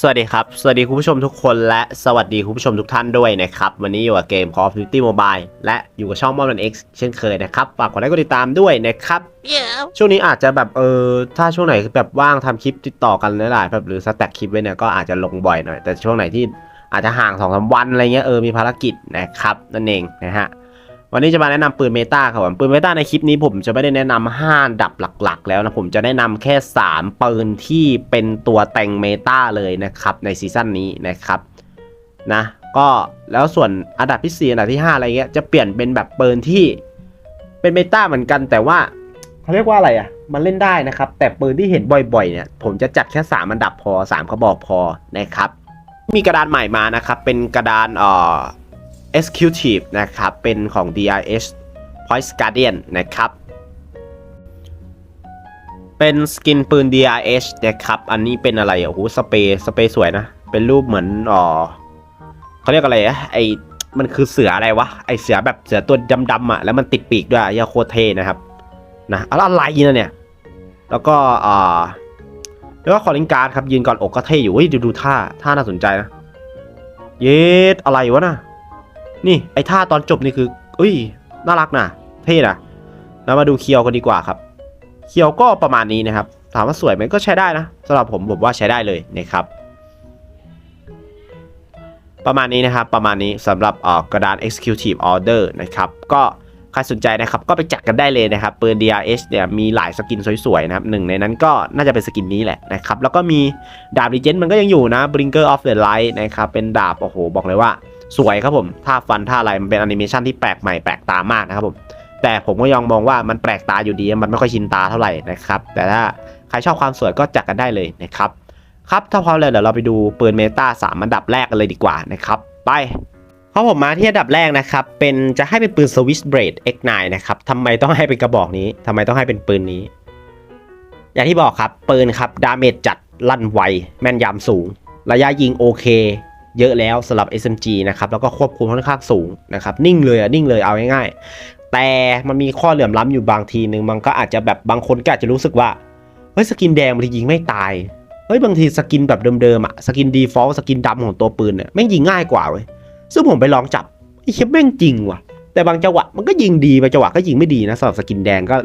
สวัสดีครับ สวัสดีคุณผู้ชมทุกคนและสวัสดีคุณผู้ชมทุกท่านด้วยนะครับ วันนี้อยู่กับเกม Call of Duty Mobile และอยู่กับช่องมอม X เช่นเคยนะครับ ฝากกดไลค์กดติดตามด้วยนะครับ Yeah. ช่วงนี้อาจจะแบบเออถ้าช่วงไหนแบบว่างทำคลิปติดต่อกันหลายๆแบบหรือสแต็กคลิปไว้เนี่ยก็อาจจะลงบ่อยหน่อย แต่ช่วงไหนที่อาจจะห่างสองสามวันอะไรเงี้ยเออมีภารกิจนะครับนั่นเองนะฮะ วันนี้จะมาแนะนำปืนเมตาครับผมปืนเมตาในคลิปนี้ผมจะไม่ได้แนะนำ5อันดับหลักๆ แล้วนะผมจะแนะนำแค่ 3 ปืนที่เป็นตัวแต่งเมตาเลยนะครับในซีซั่นนี้นะครับนะก็แล้วส่วนอันดับที่ 4 อันดับที่ 5 อะไรเงี้ยจะเปลี่ยนเป็นแบบปืนที่เป็นเมตาเหมือนกันแต่ว่าเขาเรียกว่าอะไรอะ มันเล่นได้นะครับ แต่ปืนที่เห็นบ่อยๆเนี่ยผมจะจัดแค่ 3 อันดับพอ 3 กระบอกพอนะครับมีกระดานใหม่มานะครับเป็นกระดานเอ่อ executive นะครับ เป็นของ DIS Point Guardian นะครับ เป็นสกินปืน DRH นะครับ อันนี้เป็นอะไรโอ้โหสเปรย์สเปรย์สวยนะ เป็นรูปเหมือนอ๋อเขาเรียกอะไรอะไอมันคือเสืออะไรวะ ไอเสือแบบเสือตัวดำๆอะ แล้วมันติดปีกด้วยยาโคเทนะครับ นะอะไรอะไรนะเนี่ย แล้วก็อ่าแล้วก็คอลิงการ์ดครับยืนก่อนอกก็เท่อยู่เฮ้ยดูดูท่าท่าน่าสนใจนะ เย็ดอะไรวะน่ะ นี่ไอท่าตอนจบนี่คืออุ้ยน่ารักนะเท่นะแล้วมาดูเคียวกันดีกว่าครับ เคียวก็ประมาณนี้นะครับ ถามว่าสวยไหมก็ใช้ได้นะสำหรับผมผมว่าใช้ได้เลยนะครับ ประมาณนี้นะครับประมาณนี้สำหรับออกระดาน executive order นะครับก็ใครสนใจนะครับก็ไปจัดกันได้เลยนะครับปืน DRH เนี่ยมีหลายสกินสวยๆนะครับหนึ่งในนั้นก็น่าจะเป็นสกินนี้แหละนะครับแล้วก็มีดาบ Legend มันก็ยังอยู่นะ Bringer of the Light นะครับเป็นดาบโอ้โหบอกเลยว่า สวยครับผมท่าฟันท่าอะไรมันเป็นแอนิเมชันที่แปลกใหม่แปลกตามากนะครับผมแต่ผมก็ยังมองว่ามันแปลกตาอยู่ดีมันไม่ค่อยชินตาเท่าไหร่นะครับแต่ถ้าใครชอบความสวยก็จัดกันได้เลยนะครับครับถ้าพร้อมแล้วเดี๋ยวเราไปดูปืนเมตาสามอันดับแรกกันเลยดีกว่านะครับไปเขาผมมาที่อันดับแรกนะครับ เป็นจะให้เป็นปืน Swiss Blade X9 นะครับทำไมต้องให้เป็นกระบอกนี้ทำไมต้องให้เป็นปืนนี้ อย่างที่บอกครับปืนครับดาเมจจัดลั่นไวแม่นยำสูง ระยะยิงโอเค เยอะแล้วสำหรับ SMG นะครับแล้วก็ควบคุมค่อนข้างสูงนะครับนิ่งเลยอะนิ่งเลยเอาง่ายๆ แต่มันมีข้อเหลื่อมล้ำอยู่บางทีหนึ่งมันก็อาจจะแบบบางคนก็อาจจะรู้สึกว่าเฮ้ยสกินแดงบางทียิงไม่ตายเฮ้ยบางทีสกินแบบเดิมๆอะสกินดีฟอลต์สกินดำของตัวปืนเนี่ยแม่งยิงง่ายกว่าเว้ยซึ่งผมไปลองจับไอ้เหี้ยแม่งจริงว่ะ แต่บางจังหวะมันก็ยิงดีบางจังหวะก็ยิงไม่ดีนะสำหรับสกินแดงก็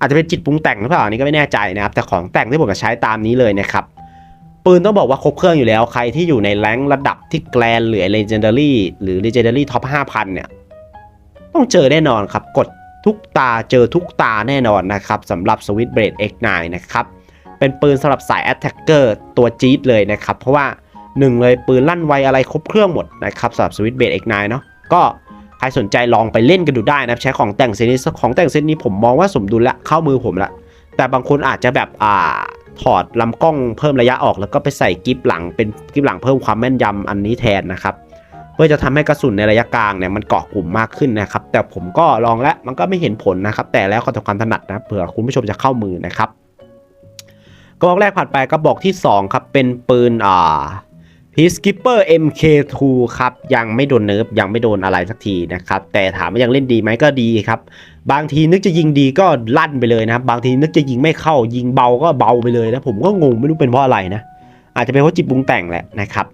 อาจจะเป็นจิตปรุงแต่งหรือเปล่านนี้ก็ไม่แน่ใจนะครับแต่ของแต่งที่ผมจะใช้ตามนี้เลยนะครับ ปืนต้องบอกว่าครบเครื่องอยู่แล้ว ใครที่อยู่ในแรงระดับที่แกลนหรือ Legendary หรือ Legendary Top 5,000 เนี่ย ต้องเจอแน่นอนครับ กดทุกตาเจอทุกตาแน่นอนนะครับสำหรับ Switch Blade X9 นะครับ เป็นปืนสำหรับสาย Attacker ตัวจี๊ดเลยนะครับ เพราะว่าหนึ่งเลยปืนลั่นไวอะไรครบเครื่องหมดนะครับสำหรับ Switch Blade X9 เนาะก็ใครสนใจลองไปเล่นกันดูได้นะใช้ของแต่งเซตนี้ของแต่งเซตนี้ผมมองว่าสมดุลละเข้ามือผมละแต่บางคนอาจจะแบบอ่า ถอดลำกล้องเพิ่มระยะออก แล้วก็ไปใส่กิฟหลังเป็นกิฟหลังเพิ่มความแม่นยำอันนี้แทนนะครับเพื่อจะทำให้กระสุนในระยะกลางเนี่ยมันเกาะกลุ่มมากขึ้นนะครับ แต่ผมก็ลองแล้วมันก็ไม่เห็นผลนะครับ แต่แล้วก็แต่ความถนัดนะเผื่อคุณผู้ชมจะเข้ามือนะครับกระบอกแรกผ่านไปกระบอกที่ 2 ครับ เป็นปืนอ่า Peacekeeper MK2 ครับ ยังไม่โดนเนิร์ฟยังไม่โดนอะไรสักทีนะครับ แต่ถามว่ายังเล่นดีไหมก็ดีครับ บางทีนึกจะยิงดีก็ลั่นไปเลยนะครับ บางทีนึกจะยิงไม่เข้า ยิงเบาก็เบาไปเลยนะ ผมก็งงไม่รู้เป็นเพราะอะไรนะ อาจจะเป็นเพราะจิตปรุงแต่งแหละนะครับ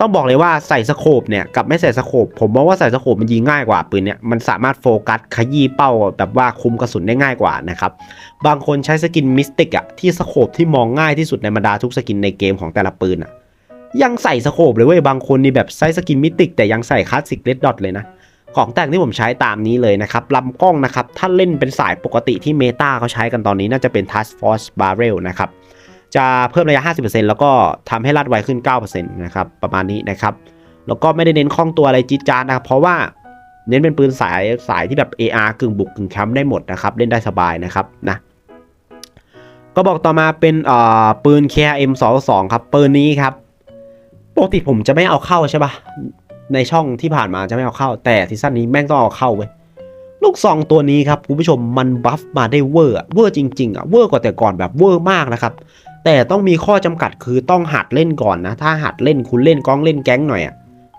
ต้องบอกเลยว่าใส่สโคปเนี่ยกับไม่ใส่สโคปผมมองว่าใส่สโคปมันยิงง่ายกว่าปืนเนี่ยมันสามารถโฟกัสขยี้เป้าแบบว่าคุมกระสุนได้ง่ายกว่านะครับบางคนใช้สกินมิสติกอะที่สโคปที่มองง่ายที่สุดในบรรดาทุกสกินในเกมของแต่ละปืนอะยังใส่สโคปเลยเว้ยบางคนนี่แบบใช้สกินมิติกแต่ยังใส่คลาสสิกเลดดอทเลยนะ ของแต่งที่ผมใช้ตามนี้เลยนะครับลำกล้องนะครับ ถ้าเล่นเป็นสายปกติที่เมตาเขาใช้กันตอนนี้น่าจะเป็น Task Force Barrel นะครับ จะเพิ่มระยะ 50%แล้วก็ทำให้ลัดไวขึ้น 9%นะครับ ประมาณนี้นะครับ แล้วก็ไม่ได้เน้นคล่องตัวอะไรจีจาดนะครับ เพราะว่าเน้นเป็นปืนสายสายที่แบบ AR กึ่งบุกกึ่งแคมป์ได้หมดนะครับ เล่นได้สบายนะครับนะก็บอกต่อมาเป็นปืน KRM 22ครับ ปืนนี้ครับ ปกติผมจะไม่เอาเข้าใช่ปะ ในช่องที่ผ่านมาจะไม่เอาเข้า แต่ซีซั่นนี้แม่งต้องเอาเข้าเว้ยลูกซองตัวนี้ครับคุณผู้ชมมันบัฟมาได้เวอร์เวอร์จริงๆอะเวอร์กว่าแต่ก่อนแบบเวอร์มากนะครับ แต่ต้องมีข้อจำกัดคือต้องหัดเล่นก่อนนะ ถ้าหัดเล่นคุณเล่นกล้องเล่นแก๊งหน่อยอะ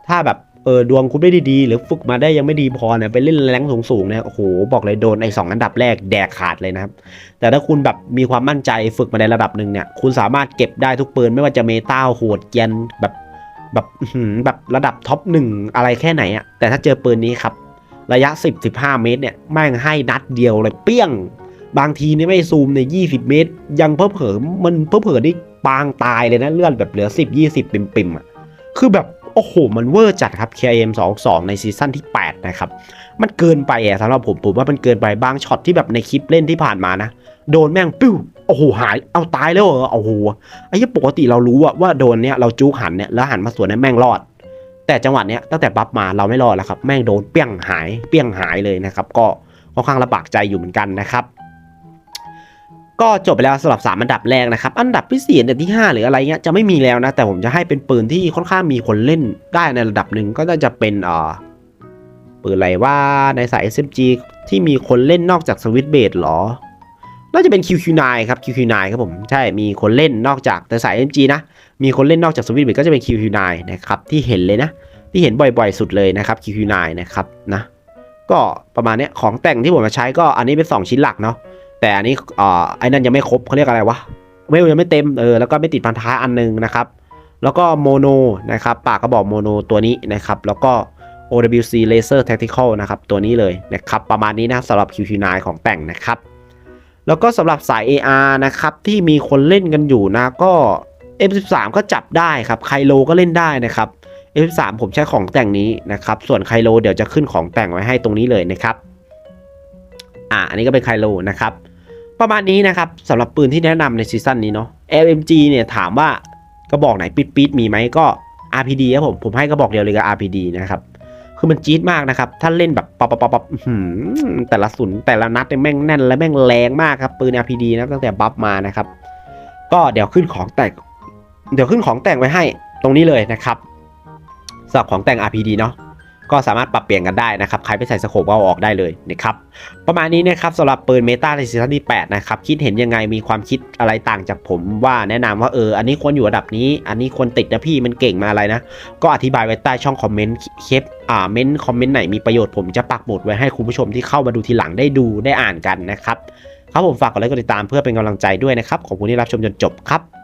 ถ้าแบบเออดวงคุณไม่ได้ดี หรือฝึกมาได้ยังไม่ดีพอเนี่ยไปเล่นแรงสูงๆเนี่ยโอ้โหบอกเลยโดนไอ้สองอันดับแรกแดกขาดเลยนะครับ แต่ถ้าคุณแบบมีความมั่นใจฝึกมาในระดับหนึ่งเนี่ยคุณสามารถเก็บได้ทุกปืนไม่ว่าจะเมตาโหดเกรียนแบบ แบบแบบระดับท็อปหนึ่งอะไรแค่ไหนอะแต่ถ้าเจอปืนนี้ครับ ระยะ 10-15 เมตรเนี่ยแม่งให้นัดเดียวเลยเปี้ยง บางทีนี่ไม่ซูมใน 20 เมตร ยังเพิ่เผลอๆมันเพิ่เผลอๆได้ปางตายเลยนะเลื่อนแบบเหลือ 10 20 ปิ่มๆอะคือแบบ โอ้โห มันเวอร์จัดครับ KM 22ในซีซั่นที่ 8 นะครับ มันเกินไปอะสำหรับผมผมว่ามันเกินไปบางช็อตที่แบบในคลิปเล่นที่ผ่านมานะ โดนแม่งปิ้วโอ้โหหายเอาตายแล้วเหรอโอ้โหไอ้ยปกติเรารู้อะว่าโดนเนี้ยเราจู๊หันเนี่ยแล้วหันมาสวนเนี่ยแม่งรอด แต่จังหวะเนี้ยตั้งแต่บัฟมาเราไม่รอดแล้วครับแม่งโดนเปี้ยงหายเปี้ยงหายเลยนะครับก็ค่อนข้างลำบากใจอยู่เหมือนกันนะครับ ก็จบไปแล้วสำหรับ 3 อันดับแรกนะครับ อันดับที่4อันดับที่ 5 หรืออะไรเงี้ยจะไม่มีแล้วนะ แต่ผมจะให้เป็นปืนที่ค่อนข้างมีคนเล่นได้ในระดับหนึ่งก็น่าจะเป็นเอ่อปืนอะไรว่าในสาย SMG ที่มีคนเล่นนอกจากสวิตเบดหรอ น่าจะเป็น QQ9 ครับ QQ9 ครับผม ใช่ มีคนเล่นนอกจากแต่สาย MG นะ มีคนเล่นนอกจากสวิตเบดก็จะเป็น QQ9 นะครับที่เห็นเลยนะ ที่เห็นบ่อยๆ สุดเลยนะครับ QQ9 นะครับนะ ก็ประมาณเนี้ยของแต่งที่ผมมาใช้ก็อันนี้เป็น 2 ชิ้นหลักเนาะ แต่อันนี้อ่าไอ้นั่นยังไม่ครบเขาเรียกอะไรวะเวลยังไม่เต็มเออแล้วก็ไม่ติดพันท้ายอันหนึงนะครับ แล้วก็โมโนนะครับปากกระบอกโมโนตัวนี้นะครับ แล้วก็ OWC Laser Tactical นะครับ ตัวนี้เลยนะครับ ประมาณนี้นะสำหรับ QQ9 ของแต่งนะครับ แล้วก็สำหรับสาย AR นะครับที่มีคนเล่นกันอยู่นะก็ M13 ก็จับได้ครับไคโลก็เล่นได้นะครับ M13 ผมใช้ของแต่งนี้นะครับ ส่วนไคโลเดี๋ยวจะขึ้นของแต่งไว้ให้ตรงนี้เลยนะครับ อ่าอันนี้ก็เป็นไคโลนะครับ ประมาณนี้นะครับสำหรับปืนที่แนะนำในซีซั่นนี้เนาะ LMG เนี่ยถามว่ากระบอกไหนปิดปิดมีไหมก็ RPD ครับผมผมให้กระบอกเดียวเลยกับ RPD นะครับคือมันจี๊ดมากนะครับ ถ้าเล่นแบบปับปับปับปับอื้อหือแต่ละสุนแต่ละนัดเนี่ยแม่งแน่นและแม่งแรงมากครับปืน RPD นะตั้งแต่บัฟมานะครับ ก็เดี๋ยวขึ้นของแต่งเดี๋ยวขึ้นของแต่งไว้ให้ตรงนี้เลยนะครับสำหรับของแต่ง RPD เนาะ ก็สามารถปรับเปลี่ยนกันได้นะครับ ใครไม่ใส่สโคปก็เอาออกได้เลยนะครับ ประมาณนี้นะครับสำหรับปืนเมตาในซีซั่นที่8นะครับ คิดเห็นยังไง มีความคิดอะไรต่างจากผมว่าแนะนำว่าเออ อันนี้ควรอยู่ระดับนี้ อันนี้ควรติดนะพี่ มันเก่งมาอะไรนะ ก็อธิบายไว้ใต้ช่องคอมเมนต์เคปอ่า เมนต์คอมเมนต์ไหนมีประโยชน์ผมจะปักหมุดไว้ให้คุณผู้ชมที่เข้ามาดูทีหลังได้ดูได้อ่านกันนะครับ ครับผมฝากกดไลค์กดติดตามเพื่อเป็นกำลังใจด้วยนะครับ ขอบคุณที่รับชมจนจบครับ